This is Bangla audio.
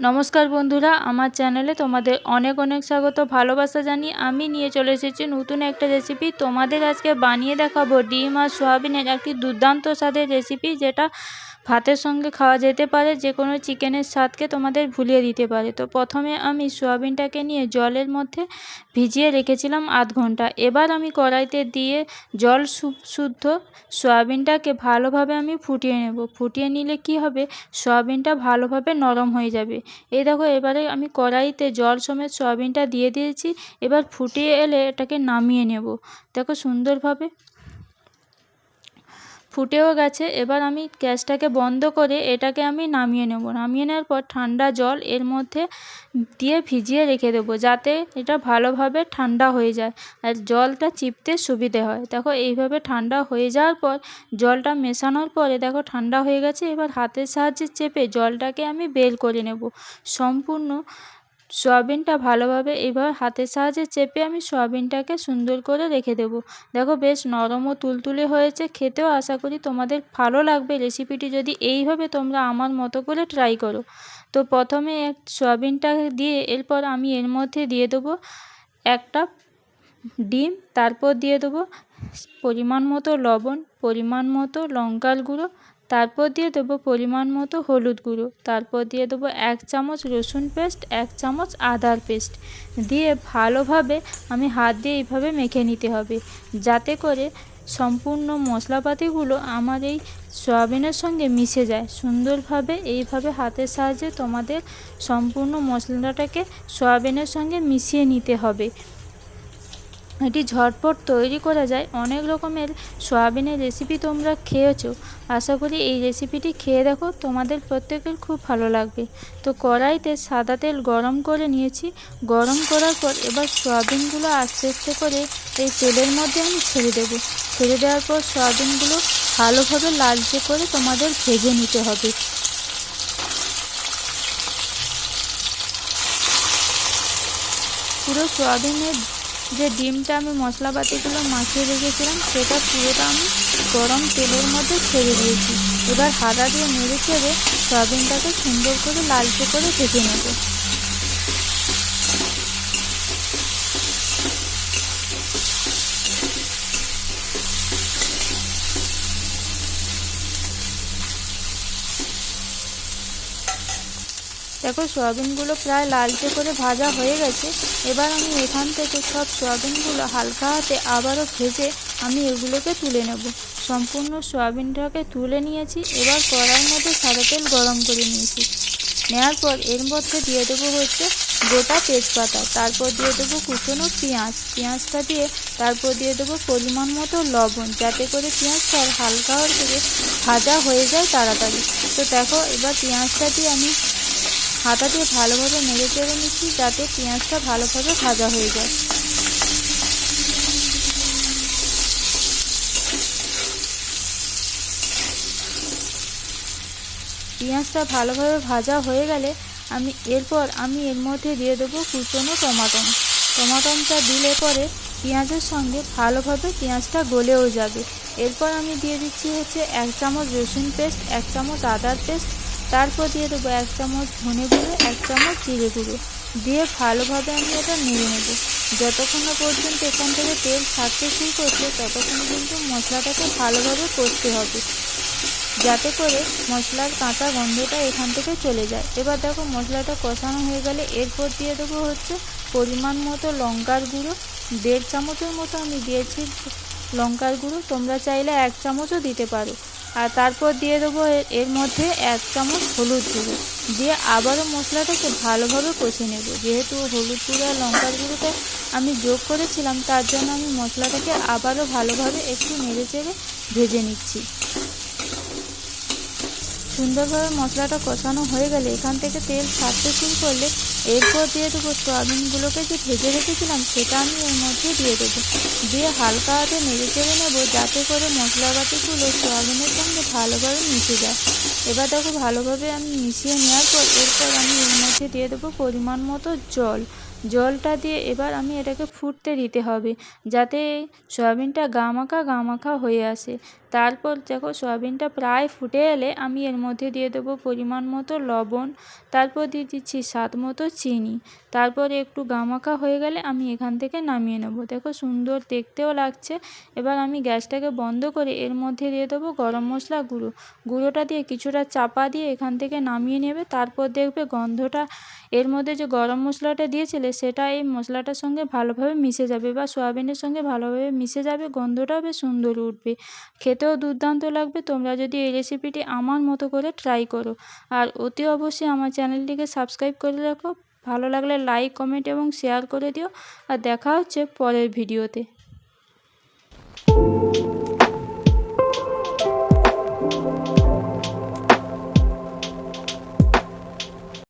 নমস্কার বন্ধুরা, আমার চ্যানেলে তোমাদের অনেক অনেক স্বাগত, ভালোবাসা জানি আমি নিয়ে চলে এসেছি নতুন একটা রেসিপি তোমাদের আজকে বানিয়ে দেখাবো ডিম আর সোয়াবিনের একটি দুর্দান্ত স্বাদের রেসিপি যেটা ভাতের সঙ্গে খাওয়া যেতে পারে যে কোনো চিকেনের স্বাদকে তোমাদের ভুলিয়ে দিতে পারে। তো প্রথমে আমি সোয়াবিনটাকে নিয়ে জলের মধ্যে ভিজিয়ে রেখেছিলাম আধ ঘণ্টা। এবার আমি কড়াইতে দিয়ে জল শুদ্ধ সোয়াবিনটাকে ভালোভাবে আমি ফুটিয়ে নেব। ফুটিয়ে নিলে কি হবে? সোয়াবিনটা ভালোভাবে নরম হয়ে যাবে। এই দেখো, এবারে আমি কড়াইতে জল সমেত সোয়াবিনটা দিয়ে দিয়েছি। এবার ফুটিয়ে এলে এটাকে নামিয়ে নেব। দেখো সুন্দরভাবে ফুটেও গেছে। এবার আমি গ্যাসটাকে বন্ধ করে এটাকে আমি নামিয়ে নেব। নামিয়ে নেওয়ার পর ঠান্ডা জল এর মধ্যে দিয়ে ভিজিয়ে রেখে দেবো যাতে এটা ভালোভাবে ঠান্ডা হয়ে যায় আর জলটা চিপতে সুবিধে হয়। দেখো এইভাবে ঠান্ডা হয়ে যাওয়ার পর জলটা মেশানোর পরে দেখো ঠান্ডা হয়ে গেছে। এবার হাতের সাহায্যে চেপে জলটাকে আমি বের করে নেব। সম্পূর্ণ সয়াবিনটা ভালোভাবে এইভাবে হাতের সাহায্যে চেপে আমি সয়াবিনটাকে সুন্দর করে রেখে দেবো। দেখো বেশ নরম ও তুলতুলে হয়েছে, খেতেও আশা করি তোমাদের ভালো লাগবে। রেসিপিটি যদি এইভাবে তোমরা আমার মতো করে ট্রাই করো, তো প্রথমে এক সয়াবিনটা দিয়ে এরপর আমি এর মধ্যে দিয়ে দেবো একটা ডিম, তারপর দিয়ে দেবো পরিমাণ মতো লবণ, পরিমাণ মতো লঙ্কার গুঁড়ো তারপর দিয়ে দেবো পরিমাণ মতো হলুদ গুঁড়ো। তারপর দিয়ে দেবো এক চামচ রসুন পেস্ট, এক চামচ আদার পেস্ট। দিয়ে ভালোভাবে আমি হাত দিয়ে এইভাবে মেখে নিতে হবে। যাতে করে সম্পূর্ণ মশলাপাতিগুলো আমার এই সয়াবিনের সঙ্গে মিশে যায়। সুন্দরভাবে এইভাবে হাতের সাহায্যে তোমাদের সম্পূর্ণ মশলাটাকে সয়াবিনের সঙ্গে মিশিয়ে নিতে হবে। এটি ঝটপট তৈরি করা যায়। অনেক রকমের সয়াবিনের রেসিপি তোমরা খেয়েছো। আশা করি এই রেসিপিটি খেয়ে দেখো। তোমাদের প্রত্যেকের খুব ভালো লাগবে। তো কড়াইতে সাদা তেল গরম করে নিয়েছি। গরম করার পর এবার সয়াবিনগুলো আস্তে আস্তে করে এই তেলের মধ্যে আমি ছেড়ে দেবো। ছেড়ে দেওয়ার পর সয়াবিনগুলো ভালোভাবে লালচে করে তোমাদের ভেজে নিতে হবে। পুরো সয়াবিনের যে ডিমটা আমি মশলাপাতিগুলো মাখিয়ে রেখেছিলাম, সেটা পুরোটা আমি গরম তেলের মধ্যে ছেড়ে দিয়েছি। এবার হাতা দিয়ে নেড়ে ছেড়ে সয়াবিনটাকে সুন্দর করে লালচে করে ভেজে নেব। দেখো, সয়াবিনগুলো প্রায় লালচে করে ভাজা হয়ে গেছে। এবার আমি এখান থেকে সব সয়াবিনগুলো হালকা হাতে আবারও ভেজে আমি এগুলোকে তুলে নেব। সম্পূর্ণ সয়াবিনটাকে তুলে নিয়েছি। এবার কড়াইয়ের মধ্যে সাদা তেল গরম করে নিয়েছি। নেওয়ার পর এর মধ্যে দিয়ে দেবো হচ্ছে গোটা তেজপাতা। তারপর দিয়ে দেবো কুচনো পেঁয়াজ। পেঁয়াজটা দিয়ে তারপর দিয়ে দেবো পরিমাণ মতো লবণ, যাতে করে পেঁয়াজটা হালকা করে ভাজা হয়ে যায় তাড়াতাড়ি। তো দেখো, এবার পেঁয়াজটা দিয়ে আমি হাতা দিয়ে ভালোভাবে নেড়ে চেড়ে নিচ্ছি যাতে পেঁয়াজটা ভালোভাবে ভাজা হয়ে যায়। পেঁয়াজটা ভালোভাবে ভাজা হয়ে গেলে আমি এরপর আমি এর মধ্যে দিয়ে দেবো কুচনো টমাটম। টমাটমটা দিলে পরে পেঁয়াজের সঙ্গে ভালোভাবে পেঁয়াজটা গলেও যাবে। এরপর আমি দিয়ে দিচ্ছি হচ্ছে এক চামচ রসুন পেস্ট, এক চামচ আদার পেস্ট তারপর দিয়ে দেবো এক চামচ ধনে গুঁড়ো, এক চামচ জিরে গুঁড়ো। দিয়ে ভালোভাবে আমি এটা নেড়ে নেব। যতক্ষণ না পর্যন্ত এখান থেকে তেল ছাড়তে শুরু করছে, ততক্ষণ কিন্তু মশলাটাকে ভালোভাবে কষতে হবে। যাতে করে মশলার কাঁচা গন্ধটা এখান থেকে চলে যায়। এবার দেখো মশলাটা কষানো হয়ে গেলে এরপর দিয়ে দেবো হচ্ছে পরিমাণ মতো লঙ্কার গুঁড়ো। দেড় চামচের মতো আমি দিয়েছি লঙ্কার গুঁড়ো। তোমরা চাইলে এক চামচও দিতে পারো। আর তারপর দিয়ে দেবো এর মধ্যে এক চামচ হলুদ গুঁড়ো। দিয়ে আবারও মশলাটাকে ভালোভাবে কষে নেব। যেহেতু হলুদ গুঁড়ো আর লঙ্কার গুঁড়োটা আমি যোগ করেছিলাম, তার জন্য আমি মশলাটাকে আবারও ভালোভাবে একটু নেড়ে চেড়ে ভেজে নিচ্ছি। সুন্দরভাবে মশলাটা কষানো হয়ে গেলে এখান থেকে তেল ছাড়তে শুরু করলে এরপর দিয়ে দেবো সয়াবিনগুলোকে যে ভেজে রেখেছিলাম সেটা আমি এর মধ্যে দিয়ে দেবো। দিয়ে হালকা হাতে নেড়ে চেড়ে নেব যাতে করে মশলাপাতিগুলো সয়াবিনের সঙ্গে ভালোভাবে মিশে যায়। এবার দেখো ভালোভাবে আমি মিশিয়ে নেওয়ার পর এরপর আমি এর মধ্যে দিয়ে দেবো পরিমাণ মতো জল। জলটা দিয়ে এবার আমি এটাকে ফুটতে দিতে হবে যাতে সয়াবিনটা গামাখা গামাখা হয়ে আসে। তারপর দেখো সয়াবিনটা প্রায় ফুটে এলে আমি এর মধ্যে দিয়ে দেবো পরিমাণ মতো লবণ, তারপর দিয়ে দিচ্ছি স্বাদ মতো চিনি। তারপর একটু গামাখা হয়ে গেলে আমি এখান থেকে নামিয়ে নেব। দেখো সুন্দর দেখতেও লাগছে। এবার আমি গ্যাসটাকে বন্ধ করে এর মধ্যে দিয়ে দেবো গরম মশলা গুঁড়ো। গুঁড়োটা দিয়ে কিছুটা চাপা দিয়ে এখান থেকে নামিয়ে নেবে। তারপর দেখবে গন্ধটা, এর মধ্যে যে গরম মশলাটা দিয়েছিলে সেটা এই মশলাটার সঙ্গে ভালোভাবে মিশে যাবে বা সয়াবিনের সঙ্গে ভালোভাবে মিশে যাবে, গন্ধটাও বেশ সুন্দর উঠবে। খেতেও দুর্দান্ত লাগবে। তোমরা যদি এই রেসিপিটি আমার মতো করে ট্রাই করো। আর অতি অবশ্যই আমার চ্যানেলটিকে সাবস্ক্রাইব করে রাখো। ভালো লাগলে লাইক কমেন্ট এবং শেয়ার করে দিও। আর দেখা হচ্ছে পরের ভিডিওতে